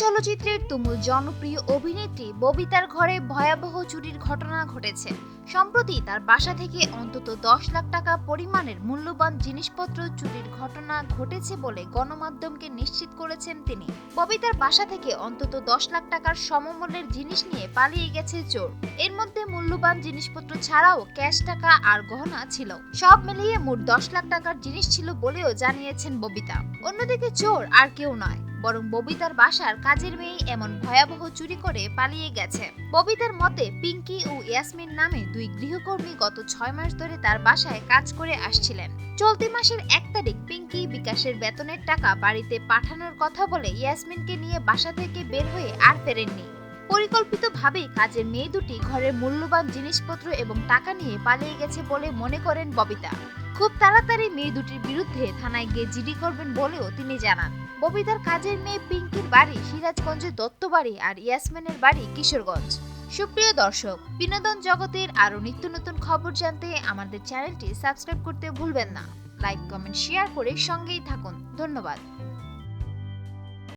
চলচ্চিত্রের তুমুল জনপ্রিয় অভিনেত্রী ববিতার ঘরে ভয়াবহ চুরির ঘটনা ঘটেছে। সম্প্রতি তার বাসা থেকে অন্তত দশ লাখ টাকা পরিমাণের মূল্যবান জিনিসপত্র চুরির ঘটনা ঘটেছে বলে গণমাধ্যমকে নিশ্চিত করেছেন তিনি। ববিতার বাসা থেকে অন্তত দশ লাখ টাকার সমমূল্যের জিনিস নিয়ে পালিয়ে গেছে চোর। এর মধ্যে মূল্যবান জিনিসপত্র ছাড়াও ক্যাশ টাকা আর গহনা ছিল। সব মিলিয়ে মোট দশ লাখ টাকার জিনিস ছিল বলেও জানিয়েছেন ববিতা। অন্যদিকে চোর আর কেউ নয়। বরং ববিতার বাসার কাজের মেয়ে এমন ভয়াবহ চুরি করে পালিয়ে গেছে। ববিতার মতে, পিঙ্কি ও ইয়াসমিন নামে দুই গৃহকর্মী গত ছয় মাস ধরে তার বাসায় কাজ করে আসছিলেন। চলতি মাসের এক তারিখ পিঙ্কি বিকাশের বেতনের টাকা বাড়িতে পাঠানোর কথা বলে ইয়াসমিনকে নিয়ে বাসা থেকে বের হয়ে আর ফেরেননি। পরিকল্পিতভাবেই কাজের মেয়ে দুটি ঘরের মূল্যবান জিনিসপত্র এবং টাকা নিয়ে পালিয়ে গেছে বলে মনে করেন ববিতা। খুব তাড়াতাড়ি মেয়ে দুটির বিরুদ্ধে থানায় গিয়ে জিডি করবেন বলেও তিনি জানান। ববিতার কাজের মেয়ে পিঙ্কির বাড়ি সিরাজগঞ্জের দত্তবাড়ি আর ইয়াসমিনের বাড়ি কিশোরগঞ্জ। সুপ্রিয় দর্শক, বিনোদন জগতের আরও নিত্য নতুন খবর জানতে আমাদের চ্যানেলটি সাবস্ক্রাইব করতে ভুলবেন না। লাইক, কমেন্ট, শেয়ার করে সঙ্গেই থাকুন। ধন্যবাদ।